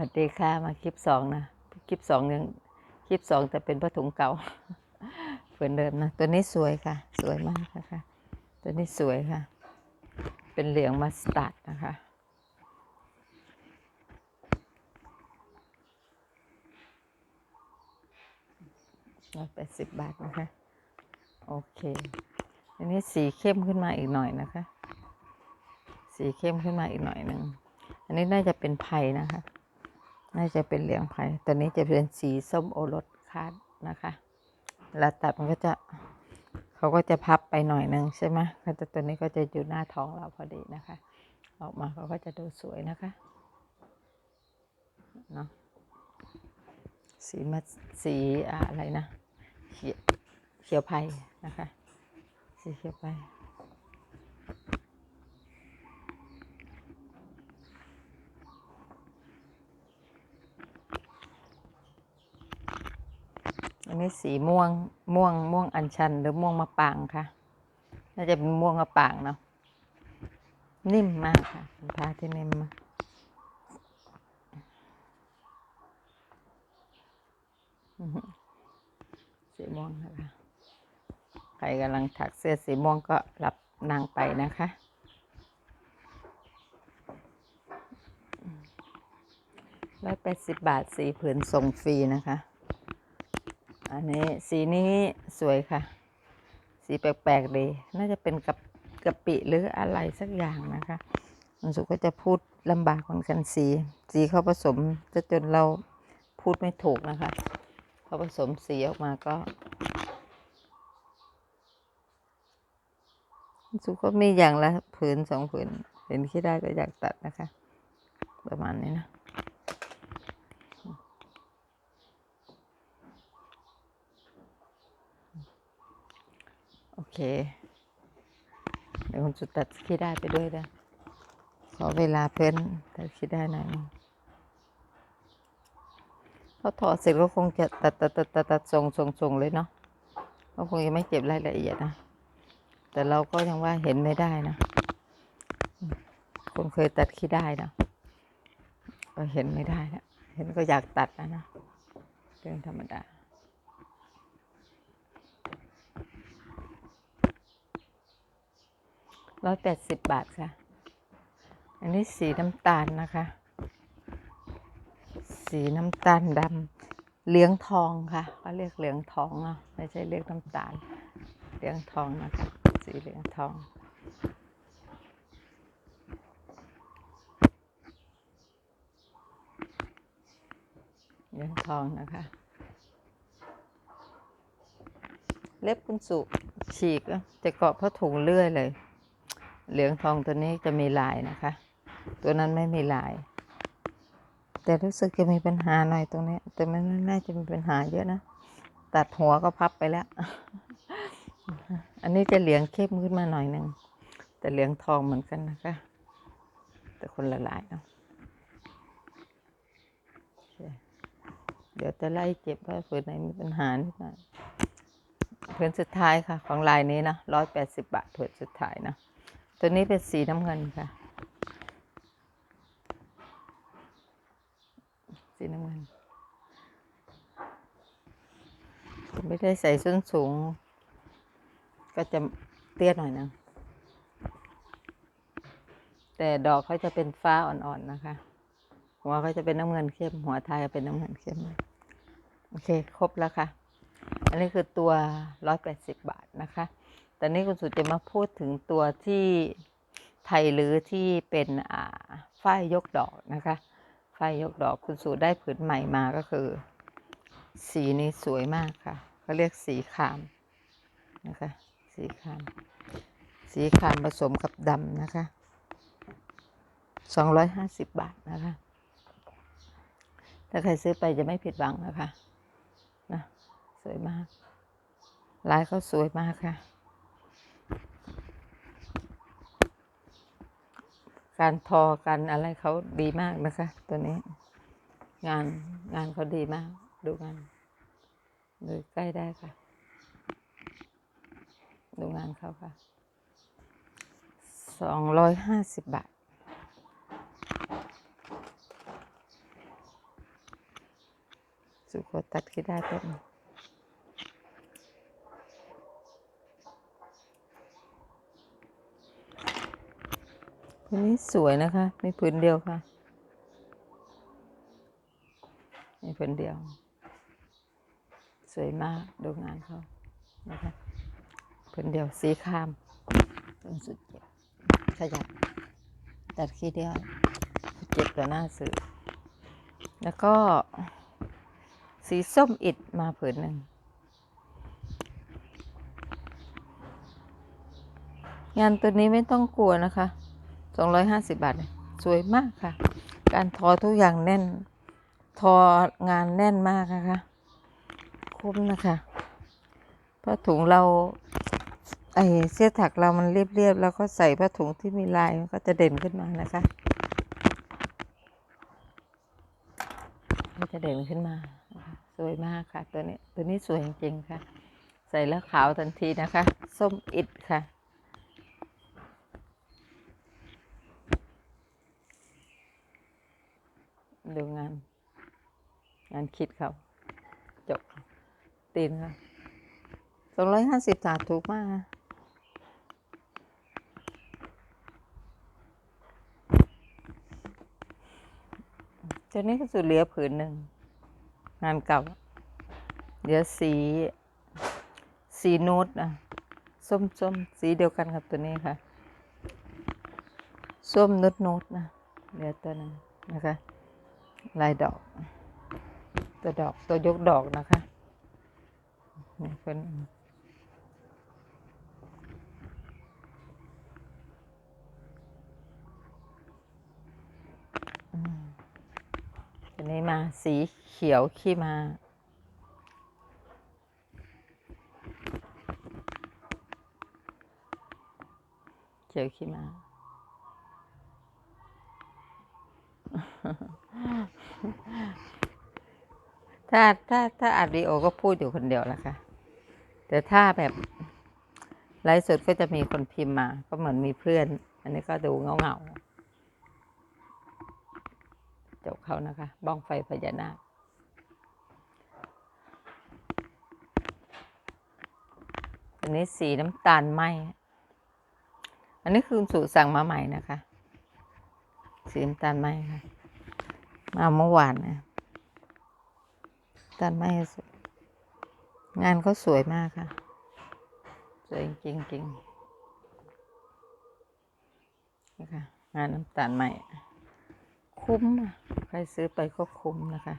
วัสดีค่ะมาคลิปสองนะคลิปสองยังคลิปสองแต่เป็นผ้าถุงเก่าเหมือนเดิมนะตัวนี้สวยค่ะ สวยมากนะคะตัวนี้สวยค่ะ เป็นเหลืองมัสตาร์ดนะคะร้อยแปดสิบบาทนะคะ โอเค อันนี้สีเข้มขึ้นมาอีกหน่อยนะคะ สีเข้มขึ้นมาอีกหน่อยหนึ่งอันนี้น่าจะเป็นไผ่นะคะ น่าจะเป็นเหลืองไผ่ตัวนี้จะเป็นสีส้มโอรสคาดนะคะแล้วตัดมันก็จะเขาก็จะพับไปหน่อยหนึงใช่ไหมก็จะตัวนี้ก็จะอยู่หน้าท้องเราพอดีนะคะ ออกมาเขาก็จะดูสวยนะคะเนาะสีมาสีอะไรนะเขียวไผ่นะคะ สีเขียวไผ่ นี้สีม่วง ม่วง ม่วงอัญชัน หรือม่วงมะปางค่ะ น่าจะเป็นม่วงมะปางเนาะ นิ่มมากค่ะเป็นผ้าที่นิ่มมากสีม่วงนะคะใครกำลังถักเสื้อสีม่วงก็รับนางไปนะคะ ร้อยแปดสิบบาทสีผืนส่งฟรีนะคะ อันนี้สีนี้สวยค่ะ สีแปลกๆดี น่าจะเป็นกับกะปิหรืออะไรสักอย่างนะคะมันสุก็จะพูดลำบากเหมือนกันสี สีเขาผสมจะจนเราพูดไม่ถูกนะคะเขาผสมสีออกมาก็มันสุก็มีอย่างละผืนสองผืนเห็นที่ได้ก็อยากตัดนะคะ ประมาณนี้นะ เค เดี๋ยวคุณสุดตัดคิดได้ไปด้วยนะขอเวลาเพื่อนตัดคิดได้หน่อยนึงเขาถอดเสร็จก็คงจะตัดตัดตัดตัดตัดทรงทรงทรงเลยเนาะก็คงยังไม่เก็บรายละเอียดนะ แต่เราก็ยังว่าเห็นไม่ได้นะ คนเคยตัดขี้ได้นะก็เห็นไม่ได้นะ เห็นก็อยากตัดนะนะเรื่องธรรมดา ร้อยแปดสิบบาทค่ะ อันนี้สีน้ำตาลนะคะ สีน้ำตาลดำเหลืองทองค่ะเขาเรียกเหลืองทองเนาะไม่ใช่เรียกน้ำตาล เหลืองทองนะคะ สีเหลืองทองเหลืองทองนะคะเล็บคุณสุฉีกอะจะเกาะผ้าถุงเลื่อยเลย เหลืองทองตัวนี้จะมีลายนะคะ ตัวนั้นไม่มีลาย แต่รู้สึกจะมีปัญหาหน่อยตรงนี้ แต่มันไม่น่าจะมีปัญหาเยอะนะ ตัดหัวก็พับไปแล้ว อันนี้จะเหลืองเข้มขึ้นมาหน่อยหนึ่ง แต่เหลืองทองเหมือนกันนะคะ แต่คนละลายเนาะเดี๋ยวจะไล่เก็บว่าเผื่อไหนมีปัญหานิดหน่อยเพื่อนสุดท้ายค่ะ ของลายนี้นะร้อยแปดสิบบาทเผื่อสุดท้ายนะ ตัวนี้เป็นสีน้ำเงินค่ะ สีน้ำเงิน ไม่ได้ใส่ส้นสูง ก็จะเตี้ยหน่อยนึงแต่ดอกเขาจะเป็นฟ้าอ่อนๆนะคะ หัวเขาจะเป็นน้ำเงินเข้ม หัวท้ายเป็นน้ำเงินเข้ม โอเค ครบแล้วค่ะ อันนี้คือตัวร้อยแปดสิบบาทนะคะ แตอนนี้คุณสุจะมาพูดถึงตัวที่ไทยหรือที่เป็นอ่าฝ้ายยกดอกนะคะฝ้ายยกดอกคุณสุได้ผืนใหม่มาก็คือ สีนี้สวยมากค่ะเขาเรียกสีขามนะคะสีขาม สีขามผสมกับดำนะคะสองร้อยห้าสิบบาทนะคะ ถ้าใครซื้อไปจะไม่ผิดหวังนะคะนะสวยมากลายเขาสวยมากค่ะ การทอการอะไรเขาดีมากนะคะ ตัวนี้ งานงานเขาดีมาก ดูงานดูใกล้ได้ค่ะ ดูงานเขาค่ะสองร้อยห้าสิบบาทสุโขตัดคิดได้แป๊บนึ งตัวนี้สวยนะคะ มีผืนเดียวค่ะ มีผืนเดียว สวยมากดูงานเขานะคะผืนเดียวสีครามต้นสุดเจ็บขยับตัดขี้เดียวเจ็บกว่าหน้าสื่อแล้วก็สีส้มอิดมาผืนหนึ่ง งานตัวนี้ไม่ต้องกลัวนะคะ 250 บาทเนี่ยสวยมากค่ะ การทอทุกอย่างแน่น ทองานแน่นมากนะคะคุ้มนะคะผ้าถุงเราไอเสื้อถักเรามันเรียบๆแล้วก็ใส่ผ้าถุงที่มีลายมันก็จะเด่นขึ้นมานะคะมันจะเด่นขึ้นมา สวยมากค่ะ ตัวนี้ตัวนี้สวยจริงๆค่ะ ใส่แล้วขาวทันทีนะคะ ส้มอิดค่ะ ดูงาน งานคิดเขาจบตีนค่ะสองร้อยห้าสิบบาทถูกมากนะตัวนี้ก็สุดเหลือผืนหนึ่ง งานเก่าเหลือสี สีนูดนะส้มส้มสีเดียวกันกับตัวนี้ค่ะ ส้มนุดนุดนะเหลือตัวนึงนะคะ ลายดอก ตัวดอกตัวยกดอกนะคะนี่เนอันนี้มาสีเขียวขี้มาเขียวขี้มา ถ้าถ้าถ้าอัดวิดีโอก็พูดอยู่คนเดียวแหละค่ะ แต่ถ้าแบบไลฟ์สดก็จะมีคนพิมพ์มา ก็เหมือนมีเพื่อน อันนี้ก็ดูเงาเงาจบเขานะคะ บ้องไฟพญานาคอันนี้สีน้ำตาลไหมอันนี้คือสูตรสั่งมาใหม่นะคะ สีน้ำตาลไหมค่ะ มาเมื่อวานนะ ตันไม่งานเขาสวยมากค่ะ สวยจริงจริงๆนะคะงานน้ำตาลใหม่ คุ้ม ใครซื้อไปก็คุ้มนะคะ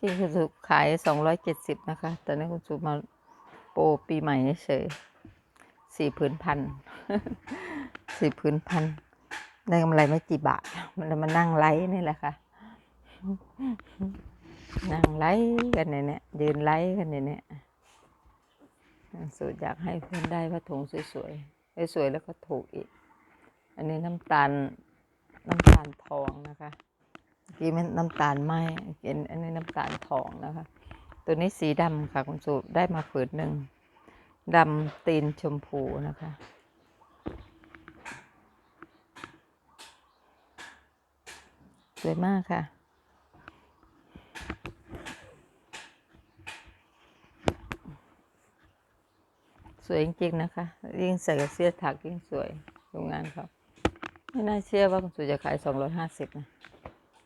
จริงคือสุขายสองร้อยเจ็ดสิบนะคะ แต่นี้คุณสุมา โปรปีใหม่เฉยสี่พื้นพันสี่พื้นพันได้กำไรไม่กี่บาท มันมานั่งไลฟ์นี่แหละค่ะ นั่งไลฟ์กันเนี่ยเนี่ยยืนไลฟ์กันเนี่ยเนี่ยสูตรอยากให้เพื่อนได้ผ้าถุงสวยๆสวยแล้วก็ถูกอีก อันนี้น้ำตาลน้ำตาลทองนะคะเมื่อกี้มันน้ำตาลไหมเป็นอันนี้น้ำตาลทองนะคะ ตัวนี้สีดำค่ะคุณสูได้มาผืนหนึ่งดำตีนชมพูนะคะ สวยมากค่ะ สวยจริงๆนะคะ ยิ่งใส่กับเสื้อถักยิ่งสวยโรงงานเขาไม่น่าเชื่อว่าคุณสุจะขายสองร้อยห้าสิบนะ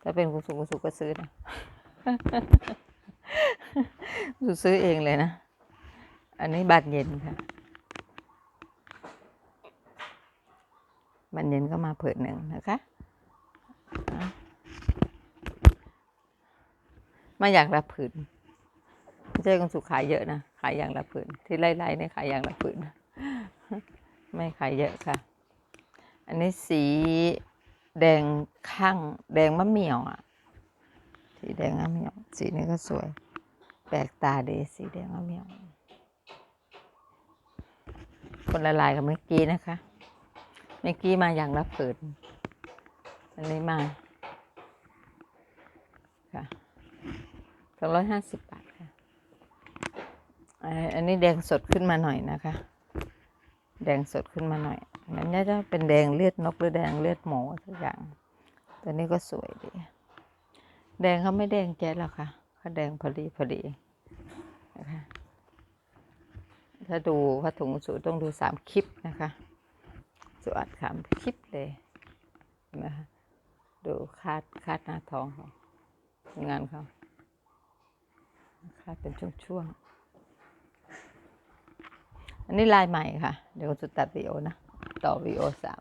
ถ้าเป็นคุณสุคุณสุก็ซื้อนะ สุซื้อเองเลยนะ อันนี้บานเย็นค่ะบานเย็นก็มาเผิดหนึ่งนะคะ มาอย่างละผืนไม่ใช่คุณสุขายเยอะนะ ขายอย่างละผืน ที่ไล่ๆเนี่ยขายอย่างละผืน ไม่ขายเยอะค่ะ อันนี้สีแดงข้าง แดงมะเหมี่ยวอะ สีแดงมะเหมี่ยว สีนี้ก็สวย แปลกตาดีสีแดงมะเหมี่ยวคนละลายกับเมื่อกี้นะคะ เมื่อกี้มาอย่างละผืนอันนี้มาค่ะสองร้อยห้าสิบบาทค่ะอ่าอันนี้แดงสดขึ้นมาหน่อยนะคะ แดงสดขึ้นมาหน่อยนั้นน่าจะเป็นแดงเลือดนกหรือแดงเลือดหมูทุกอย่าง ตัวนี้ก็สวยดี แดงเขาไม่แดงแจ๊ดหรอกค่ะ เขาแดงพอดีพอดีนะคะถ้าดูวัตถุงสูต้องดูสามคลิปนะคะสวดสามคลิปเลยนไหมคะดูคาดคาดหน้าท้องขางานเขาคาดเป็นช่วงๆอันนี้ลายใหม่ค่ะ เดี๋ยวจะตัดวีโอนะ ต่อวีโอสาม